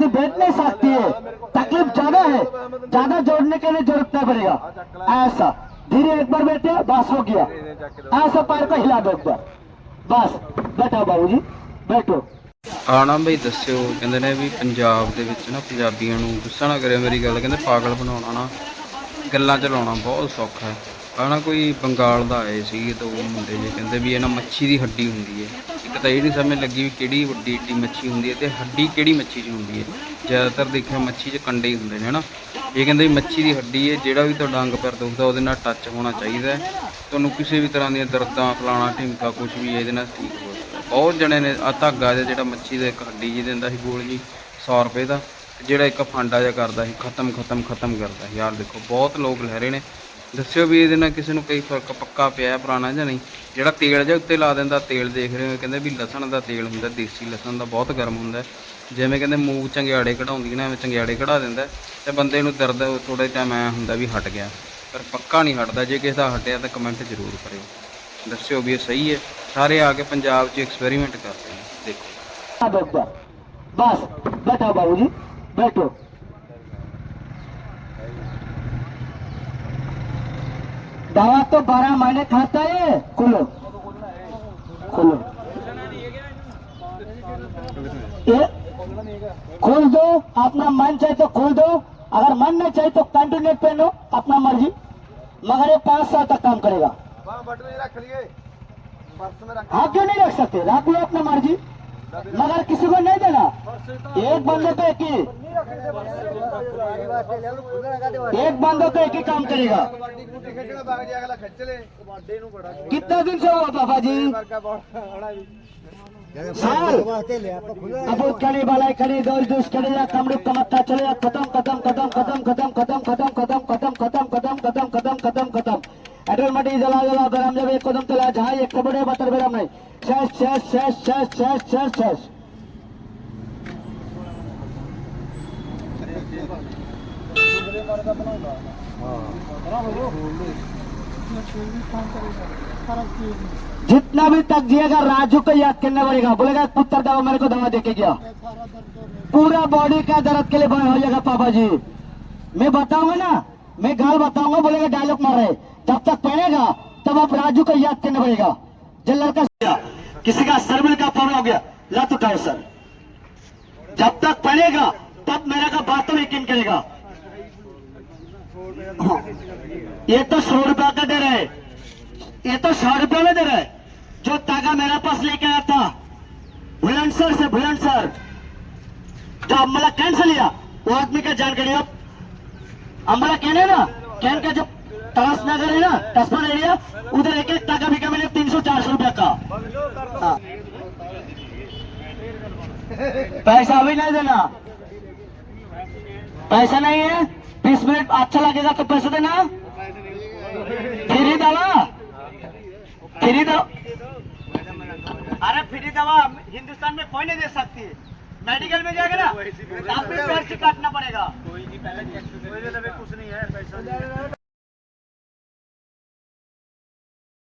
आदमी बैठ नहीं सकती है तकलीफ ज्यादा है ज्यादा जोड़ने के लिए जरूरत नहीं पड़ेगा ऐसा धीरे एक बार बैठे बस हो गया ऐसा पैर को हिला दो एक बार बस बैठो बाबूजी बैठो ਆ ਨਾ ਬਈ ਦੱਸਿਓ ਕਹਿੰਦੇ ਨੇ ਵੀ ਪੰਜਾਬ ਦੇ ਵਿੱਚ ਨਾ ਪੰਜਾਬੀਆਂ ਨੂੰ ਗੁੱਸਾ ਨਾ ਕਰਿਓ ਮੇਰੀ ਗੱਲ ਕਹਿੰਦੇ ਪਾਗਲ ਬਣਾਉਣਾ ਨਾ ਗੱਲਾਂ ਚ ਲਾਉਣਾ ਬਹੁਤ ਸੌਖਾ ਹੈ ਆ ਨਾ ਕੋਈ ਬੰਗਾਲ ਦਾ ਆਏ ਸੀ ਦੋ ਮੁੰਡੇ ਜੇ ਕਹਿੰਦੇ ਵੀ ਇਹ ਨਾ ਮੱਛੀ ਦੀ ਹੱਡੀ ਹੁੰਦੀ ਹੈ ਇੱਕ ਤਾਂ ਇਹ ਨਹੀਂ ਸਮਝ ਲੱਗੀ ਵੀ ਕਿਹੜੀ ਵੱਡੀ ਏਡੀ ਮੱਛੀ ਹੁੰਦੀ ਹੈ ਤੇ ਹੱਡੀ ਕਿਹੜੀ ਮੱਛੀ 'ਚ ਹੁੰਦੀ ਹੈ। ਜ਼ਿਆਦਾਤਰ ਦੇਖਿਆ ਮੱਛੀ 'ਚ ਕੰਡੇ ਹੀ ਹੁੰਦੇ ਨੇ, ਹਨਾ? ਇਹ ਕਹਿੰਦੇ ਵੀ ਮੱਛੀ ਦੀ ਹੱਡੀ ਹੈ, ਜਿਹੜਾ ਵੀ ਤੁਹਾਡਾ ਅੰਗ ਪੈਰ ਦੁਖਦਾ, ਉਹਦੇ ਨਾਲ ਟੱਚ ਹੋਣਾ ਚਾਹੀਦਾ ਹੈ। ਤੁਹਾਨੂੰ ਕਿਸੇ ਵੀ ਤਰ੍ਹਾਂ ਦੀਆਂ ਦਰਦਾਂ, ਫਲਾਣਾ ਢਿੰਕਾ ਕੁਝ ਵੀ ਇਹਦੇ ਨਾਲ ਠੀਕ ਹੋ ਸਕਦਾ ਬਹੁਤ ਜਣੇ ਨੇ ਆ ਧਾਗਾ ਜਿਹਾ ਜਿਹੜਾ ਮੱਛੀ ਦਾ ਇੱਕ ਹੱਡੀ ਜੀ ਦਿੰਦਾ ਸੀ ਗੋਲ ਜੀ 100 ਰੁਪਏ ਦਾ, ਜਿਹੜਾ ਇੱਕ ਫਾਂਡਾ ਜਿਹਾ ਕਰਦਾ ਸੀ ਖਤਮ ਖਤਮ ਖਤਮ ਕਰਦਾ ਸੀ। ਯਾਰ ਦੇਖੋ, ਬਹੁਤ ਲੋਕ ਲੈ ਰਹੇ ਨੇ। ਦੱਸਿਓ ਵੀ ਇਹਦੇ ਨਾਲ ਕਿਸੇ ਨੂੰ ਕਈ ਫ਼ਰਕ ਪੱਕਾ ਪਿਆ ਪੁਰਾਣਾ ਜਾਂ ਨਹੀਂ। ਜਿਹੜਾ ਤੇਲ ਜਿਹਾ ਉੱਤੇ ਲਾ ਦਿੰਦਾ, ਤੇਲ ਦੇਖ ਰਹੇ ਹੋ ਕਹਿੰਦੇ ਵੀ ਲਸਣ ਦਾ ਤੇਲ ਹੁੰਦਾ, ਦੇਸੀ ਲਸਣ ਦਾ ਬਹੁਤ ਗਰਮ ਹੁੰਦਾ ਜਿਵੇਂ ਕਹਿੰਦੇ ਮੂੰਹ ਚੰਗਿਆੜੇ ਕਢਾਉਂਦੀ ਨਾ, ਐਵੇਂ ਚੰਗਿਆੜੇ ਕਢਾ ਦਿੰਦਾ ਤੇ ਬੰਦੇ ਨੂੰ ਦਰਦ ਥੋੜੇ ਟਾਈਮ ਐ ਹੁੰਦਾ ਵੀ ਹਟ ਗਿਆ। ਪਰ ਪੱਕਾ ਨਹੀਂ ਹਟਦਾ, ਜੇ ਕਿਸੇ ਦਾ ਹਟਿਆ ਤਾਂ ਕਮੈਂਟ ਜ਼ਰੂਰ ਕਰਿਓ। ਦੱਸਿਓ ਵੀ ਇਹ ਸਹੀ ਹੈ। ਸਾਰੇ ਆ ਕੇ ਪੰਜਾਬ 'ਚ ਐਕਸਪੈਰੀਮੈਂਟ ਕਰਦੇ ਨੇ, ਦੇਖੋ। ਬਸ, ਬੈਠਾ ਬਾਬੂ ਜੀ, ਬੈਠੋ। दवा तो बारह महीने खाता है। खोलो। खोलो। खोल दो अपना मन चाहे तो खोल दो। अगर मन नहीं चाहे तो कंटिन्यू पहनो अपना मर्ज़ी। मगर ये पाँच साल तक काम करेगा। हाँ क्यों नहीं रख सकते? रख लो अपना मर्ज़ी। मगर किसी को नहीं देना। एक बंदे को एक ही। एक बंदे को एक ही काम करेगा। कितना दिन से हुआ पापा जी साल अब कड़ी बालाई कड़ी दोष दोष कड़ी या कमरू कमत्ता चले या खत्म खत्म खत्म खत्म खत्म खत्म खत्म खत्म खत्म खत्म खत्म खत्म खत्म खत्म खत्म एडल मटी जला जला बेराम जब एक कदम तला जहाँ एक कबड़े बतर बेराम नहीं शेष शेष शेष शेष शेष शेष शेष जितना भी तक जिएगा, राजू को याद करना पड़ेगा। बोलेगा, पुत्र दवा मेरे को दवा देके गया। पूरा बॉडी का दर्द के लिए बंद हो जाएगा पापा जी मैं बताऊँगा ना, मैं गाल बताऊँगा, बोलेगा डायलॉग मार रहे। जब तक पहनेगा तब आप राजू को याद करना पड़ेगा। जब लड़का किसी का सर्विल का प्रॉब्लम हो गया, लत उठाओ, सर। जब तक पहनेगा तब मेरा का बात तो यकीन करेगा। ये तो सौ रुपया का दे रहे। हैं ये तो सौ रुपये में दे रहा। है जो तागा मेरे पास लेके आया था, बुलंदसर से बुलंदसर। जो अम्मला कैन से लिया, वो आदमी का जानकारी अब अम्बला कैन है ना? कैन का जो तलाश नगर है ना तस्मान एरिया, उधर एक एक तागा बिका मैंने तीन सौ चार सौ रुपया का। हाँ। पैसा अभी नहीं देना। पैसा नहीं है? बीस मिनट अच्छा लगेगा तो पैसे देना। फ्री दवा। फ्री दवा। अरे फ्री दवा हिंदुस्तान में कोई नहीं दे सकती। मेडिकल में जाएगा ना आप भी पर्ची काटना पड़ेगा। कोई नहीं पहले कुछ नहीं है पैसा